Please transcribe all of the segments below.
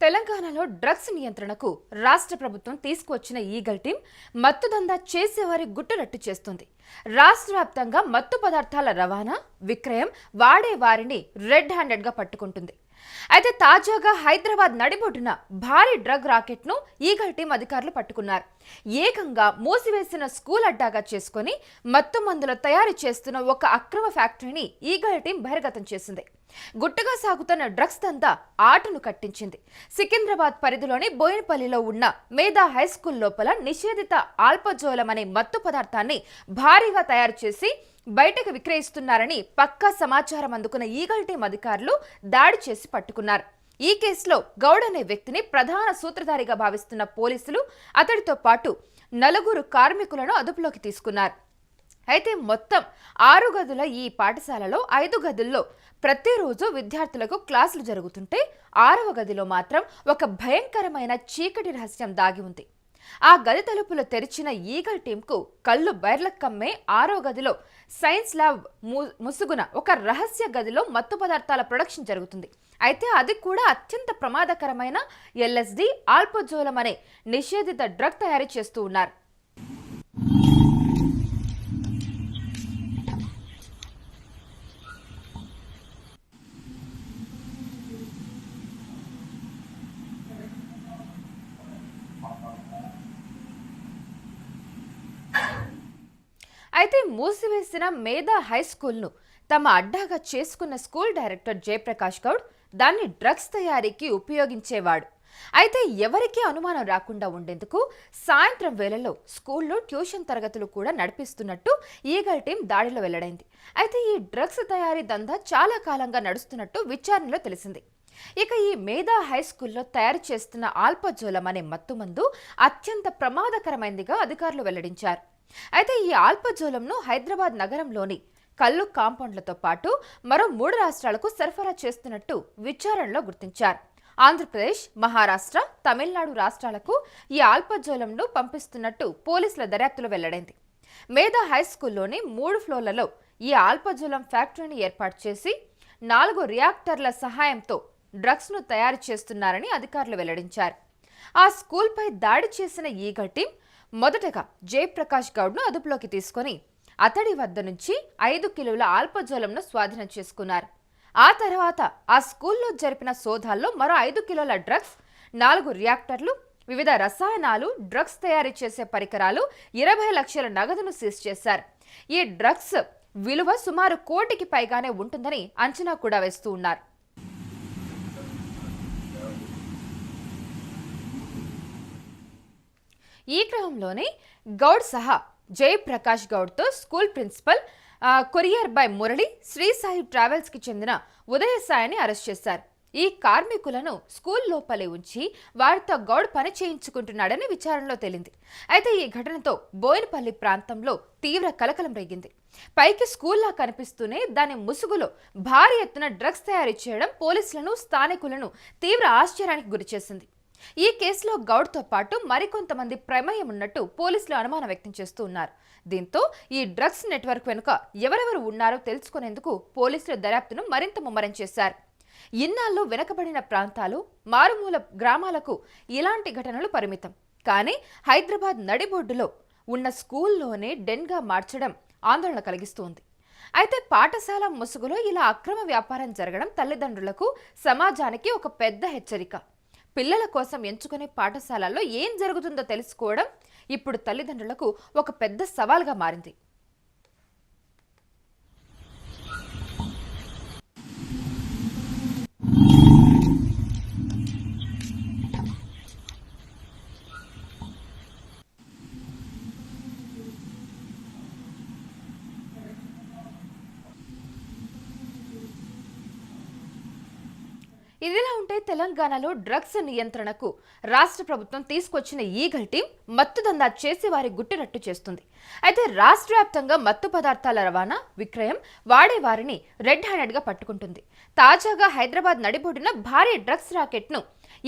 తెలంగాణలో డ్రగ్స్ నియంత్రణకు రాష్ట్ర ప్రభుత్వం తీసుకువచ్చిన ఈగల్ టీం మత్తు దందా చేసేవారి గుట్టురట్టు చేస్తుంది. రాష్ట్ర వ్యాప్తంగా మత్తు పదార్థాల రవాణా విక్రయం వాడే వారిని రెడ్ హ్యాండెడ్గా పట్టుకుంటుంది. అయితే తాజాగా హైదరాబాద్ నడిబొడ్డున భారీ డ్రగ్ రాకెట్ను ఈగల్ టీం అధికారులు పట్టుకున్నారు. ఏకంగా మూసివేసిన స్కూల్ అడ్డాగా చేసుకుని మత్తు మందుల తయారు చేస్తున్న ఒక అక్రమ ఫ్యాక్టరీని ఈగల్ టీం బహిర్గతం చేసింది. గుట్టుగా సాగుతున్న డ్రగ్స్ దంతా ఆటను కట్టించింది. సికింద్రాబాద్ పరిధిలోని బోయినపల్లిలో ఉన్న మేధా హై స్కూల్ లోపల నిషేధిత ఆల్పజోలం అనే మత్తు పదార్థాన్ని భారీగా తయారు చేసి బయటకు విక్రయిస్తున్నారని పక్కా సమాచారం అందుకున్న ఈగల్ టీం అధికారులు దాడి చేసి పట్టుకున్నారు. ఈ కేసులో గౌడ్ అనే వ్యక్తిని ప్రధాన సూత్రధారిగా భావిస్తున్న పోలీసులు అతడితో పాటు నలుగురు కార్మికులను అదుపులోకి తీసుకున్నారు. అయితే మొత్తం ఆరు గదుల ఈ పాఠశాలలో ఐదు గదుల్లో ప్రతిరోజు విద్యార్థులకు క్లాసులు జరుగుతుంటే ఆరవ గదిలో మాత్రం ఒక భయంకరమైన చీకటి రహస్యం దాగి ఉంది. ఆ గది తలుపులు తెరిచిన ఈగల్ టీంకు కళ్ళు బైర్లకు కమ్మే ఆరో గదిలో సైన్స్ ల్యాబ్ ము- ముసుగున ఒక రహస్య గదిలో మత్తు పదార్థాల ప్రొడక్షన్ జరుగుతుంది. అయితే అది కూడా అత్యంత ప్రమాదకరమైన ఎల్ఎస్డి ఆల్పజోలం అనే నిషేధిత డ్రగ్ తయారీ చేస్తూ ఉన్నారు. అయితే మూసివేసిన మేధా హై స్కూల్ను తమ అడ్డాగా చేసుకున్న స్కూల్ డైరెక్టర్ జయప్రకాష్ గౌడ్ దాన్ని డ్రగ్స్ తయారీకి ఉపయోగించేవాడు. అయితే ఎవరికీ అనుమానం రాకుండా ఉండేందుకు సాయంత్రం వేళలో స్కూల్లో ట్యూషన్ తరగతులు కూడా నడిపిస్తున్నట్టు ఈగల్ టీం దాడిలో వెల్లడైంది. అయితే ఈ డ్రగ్స్ తయారీ దందా చాలా కాలంగా నడుస్తున్నట్టు విచారణలో తెలిసింది. ఇక ఈ మేధా హై స్కూల్లో తయారు చేస్తున్న ఆల్పజోలం అనే మత్తుమందు అత్యంత ప్రమాదకరమైనదిగా అధికారులు వెల్లడించారు. అయితే ఈ ఆల్పజోలంను హైదరాబాద్ నగరంలోని కల్లు కాంపౌండ్లతో పాటు మరో మూడు రాష్ట్రాలకు సరఫరా చేస్తున్నట్టు విచారణలో గుర్తించారు. ఆంధ్రప్రదేశ్ మహారాష్ట్ర తమిళనాడు రాష్ట్రాలకు ఈ ఆల్పజోలంను పంపిస్తున్నట్టు పోలీసుల దర్యాప్తులో వెల్లడైంది. మేధా హై స్కూల్లోని మూడు ఫ్లోర్లలో ఈ ఆల్పజోలం ఫ్యాక్టరీని ఏర్పాటు చేసి నాలుగు రియాక్టర్ల సహాయంతో డ్రగ్స్ను తయారు చేస్తున్నారని అధికారులు వెల్లడించారు. ఆ స్కూల్పై దాడి చేసిన ఈగ టీం మొదటగా జయప్రకాష్ గౌడ్ను అదుపులోకి తీసుకొని అతడి వద్ద నుంచి ఐదు కిలోల ఆల్పజలంను స్వాధీనం చేసుకున్నారు. ఆ తర్వాత ఆ స్కూల్లో జరిపిన సోదాల్లో మరో ఐదు కిలోల డ్రగ్స్ నాలుగు రియాక్టర్లు వివిధ రసాయనాలు డ్రగ్స్ తయారు చేసే పరికరాలు ఇరవై లక్షల నగదును సీజ్ చేశారు. ఈ డ్రగ్స్ విలువ సుమారు కోటికి పైగానే ఉంటుందని అంచనా కూడా వేస్తూ ఉన్నారు. ఈ క్రమంలోనే గౌడ్ సహా Jayaprakash గౌడ్తో school principal courier by Murali Sri Sai ట్రావెల్స్కి చెందిన ఉదయ సాయిని అరెస్ట్ చేశారు. ఈ కార్మికులను స్కూల్ లోపలే ఉంచి వారితో గౌడ్ పని చేయించుకుంటున్నాడని విచారణలో తేలింది. అయితే ఈ ఘటనతో బోయినపల్లి ప్రాంతంలో తీవ్ర కలకలం రేగింది. పైకి స్కూల్లా కనిపిస్తూనే దాని ముసుగులో భారీ ఎత్తున డ్రగ్స్ తయారు చేయడం పోలీసులను స్థానికులను తీవ్ర ఆశ్చర్యానికి గురిచేసింది. ఈ కేసులో గౌడ్తో పాటు మరికొంతమంది ప్రమేయం ఉన్నట్టు పోలీసులు అనుమానం వ్యక్తం చేస్తూ ఉన్నారు. దీంతో ఈ డ్రగ్స్ నెట్వర్క్ వెనుక ఎవరెవరు ఉన్నారో తెలుసుకునేందుకు పోలీసులు దర్యాప్తును మరింత ముమ్మరం చేశారు. ఇన్నాళ్ళు వెనకబడిన ప్రాంతాలు మారుమూల గ్రామాలకు ఇలాంటి ఘటనలు పరిమితం. కానీ హైదరాబాద్ నడిబొడ్డులో ఉన్న స్కూల్లోనే డెన్గా మార్చడం ఆందోళన కలిగిస్తోంది. అయితే పాఠశాల ముసుగులో ఇలా అక్రమ వ్యాపారం జరగడం తల్లిదండ్రులకు సమాజానికి ఒక పెద్ద హెచ్చరిక. పిల్లల కోసం ఎంచుకునే పాఠశాలల్లో ఏం జరుగుతుందో తెలుసుకోవడం ఇప్పుడు తల్లిదండ్రులకు ఒక పెద్ద సవాల్గా మారింది. ఇదిలా ఉంటే తెలంగాణలో డ్రగ్స్ నియంత్రణకు రాష్ట్ర ప్రభుత్వం తీసుకొచ్చిన ఈగల్ టీం మత్తు దందా చేసి వారి గుట్టినట్టు చేస్తుంది. అయితే రాష్ట్ర వ్యాప్తంగా మత్తు పదార్థాల రవాణా విక్రయం వాడే వారిని రెడ్ హ్యాండెడ్గా పట్టుకుంటుంది. తాజాగా హైదరాబాద్ నడిబొడిన భారీ డ్రగ్స్ రాకెట్ను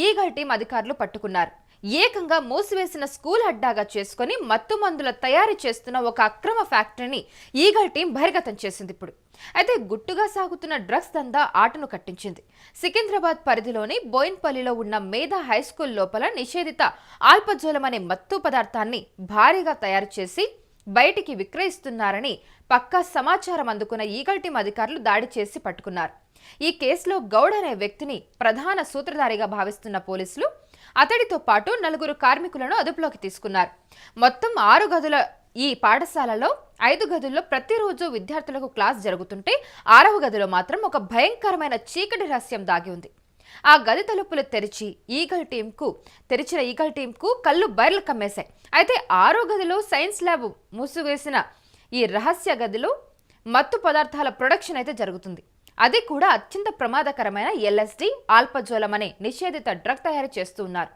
ఈగల్ టీం అధికారులు పట్టుకున్నారు. ఏకంగా మూసివేసిన స్కూల్ అడ్డాగా చేసుకుని మత్తు మందుల తయారీ చేస్తున్న ఒక అక్రమ ఫ్యాక్టరీని ఈగల్ టీం బహిర్గతం చేసింది ఇప్పుడు. అయితే గుట్టుగా సాగుతున్న డ్రగ్స్ దందా ఆటను కట్టించింది. సికింద్రాబాద్ పరిధిలోని బోయిన్పల్లిలో ఉన్న మేధా హై స్కూల్ లోపల నిషేధిత ఆల్పజోలం అనే మత్తు పదార్థాన్ని భారీగా తయారు చేసి బయటికి విక్రయిస్తున్నారని పక్కా సమాచారం అందుకున్న ఈగల్ టీం అధికారులు దాడి చేసి పట్టుకున్నారు. ఈ కేసులో గౌడ్ అనే వ్యక్తిని ప్రధాన సూత్రధారిగా భావిస్తున్న పోలీసులు అతడితో పాటు నలుగురు కార్మికులను అదుపులోకి తీసుకున్నారు. మొత్తం ఆరు గదుల ఈ పాఠశాలలో ఐదు గదుల్లో ప్రతిరోజు విద్యార్థులకు క్లాస్ జరుగుతుంటే ఆరవ గదిలో మాత్రం ఒక భయంకరమైన చీకటి రహస్యం దాగి ఉంది. ఆ గది తలుపులు తెరిచి ఈగల్ టీంకు తెరిచిన ఈగల్ టీంకు కళ్ళు బయర్లు కమ్మేశాయి. అయితే ఆరో గదిలో సైన్స్ ల్యాబ్ మూసివేసిన ఈ రహస్య గదిలో మత్తు పదార్థాల ప్రొడక్షన్ అయితే జరుగుతుంది. అది కూడా అత్యంత ప్రమాదకరమైన ఎల్ఎస్డి ఆల్పజోలం అనే నిషేధిత డ్రగ్ తయారు చేస్తున్నారు